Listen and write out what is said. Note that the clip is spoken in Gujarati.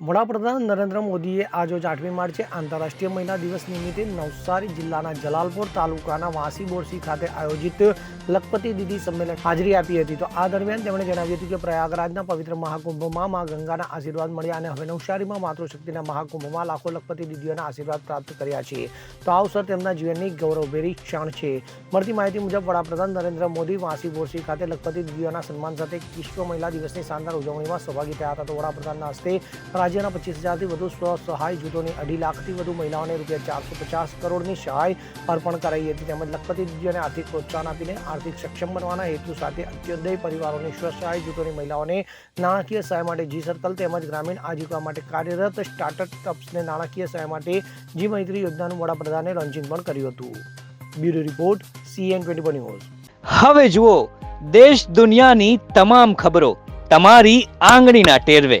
વડાપ્રધાન નરેન્દ્ર મોદીએ આજરોજ આઠમી માર્ચે આંતરરાષ્ટ્રીય મહિલા દિવસ નિમિત્તે નવસારી જિલ્લાના જલાલપોર તાલુકાના વાંસી બોરસી ખાતે આયોજિત લખપતિ દીદી સંમેલન હાજરી આપી હતી. તો આ દરમિયાન તેમણે જણાવ્યું હતું કે પ્રયાગરાજના પવિત્ર મહાકુંભમાં મા ગંગાના આશીર્વાદ મળ્યા અને હવે નવસારીમાં માતૃશક્તિના મહાકુંભમાં લાખો લખપતિ દીદીઓના આશીર્વાદ પ્રાપ્ત કર્યા છે. તો આ અવસર તેમના જીવનની ગૌરવભેરી ક્ષણ છે. મળતી માહિતી મુજબ વડાપ્રધાન નરેન્દ્ર મોદી વાસી બોરસી ખાતે લખપતિ દીદીઓના સન્માન સાથે વિશ્વ મહિલા દિવસની શાનદાર ઉજવણીમાં સહભાગી થયા હતા. તો વડાપ્રધાનના હસ્તે રાજ્યના પચીસ હજારથી વધુ સ્વ સહાય જૂથોની અઢી લાખથી વધુ મહિલાઓને રૂપિયા ચારસો પચાસ કરોડની સહાય અર્પણ કરાઈ હતી. તેમજ લખપતિ દીદીઓને આર્થિક પ્રોત્સાહન આપીને આર્થિક સક્ષમ બનવાના હેતુ સાથે અત્યોદય પરિવારોની સ્વ સહાય જૂથોની મહિલાઓને નાણાકીય સહાય માટે જી સર્કલ તેમજ ગ્રામીણ આજીવિકા માટે કાર્યરત સ્ટાર્ટઅપ્સને નાણાકીય સહાય માટે જી મૈત્રી યોજનાનું વડાપ્રધાને લોન્ચિંગ પણ કર્યું હતું. Bureau report CN twenty news. હવે જુઓ, દેશ દુનિયાની તમામ ખબરો તમારી આંગળીના ટેરવે.